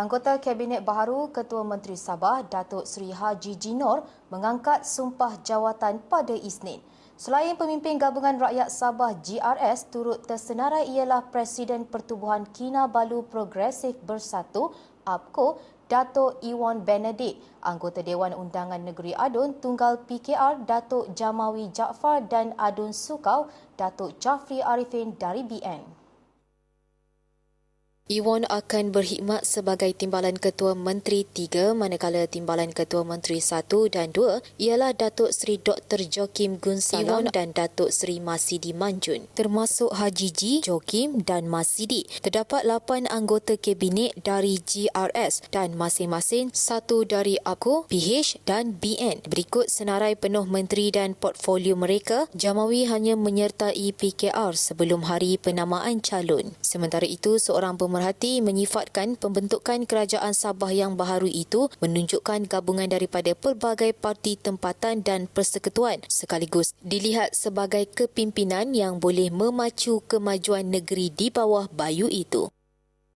Anggota Kabinet Baharu Ketua Menteri Sabah Datuk Seri Haji Jinor mengangkat sumpah jawatan pada Isnin. Selain pemimpin Gabungan Rakyat Sabah GRS turut tersenarai ialah Presiden Pertubuhan Kinabalu Progresif Bersatu APCO Datuk Iwan Benedict, anggota Dewan Undangan Negeri Adun Tunggal PKR Datuk Jamawi Jaafar dan Adun Sukau Datuk Jafri Arifin dari BN. Iwan akan berkhidmat sebagai Timbalan Ketua Menteri 3 manakala Timbalan Ketua Menteri 1 dan 2 ialah Datuk Seri Dr. Jokim Gunsalam dan Datuk Seri Masidi Manjun. Termasuk Haji G, Jokim dan Masidi. Terdapat 8 anggota Kabinet dari GRS dan masing-masing satu dari APCO, PH dan BN. Berikut senarai penuh menteri dan portfolio mereka, Jamawi hanya menyertai PKR sebelum hari penamaan calon. Sementara itu, seorang pemerintah pemerhati menyifatkan pembentukan kerajaan Sabah yang baharu itu menunjukkan gabungan daripada pelbagai parti tempatan dan persekutuan sekaligus dilihat sebagai kepimpinan yang boleh memacu kemajuan negeri di bawah bayu itu.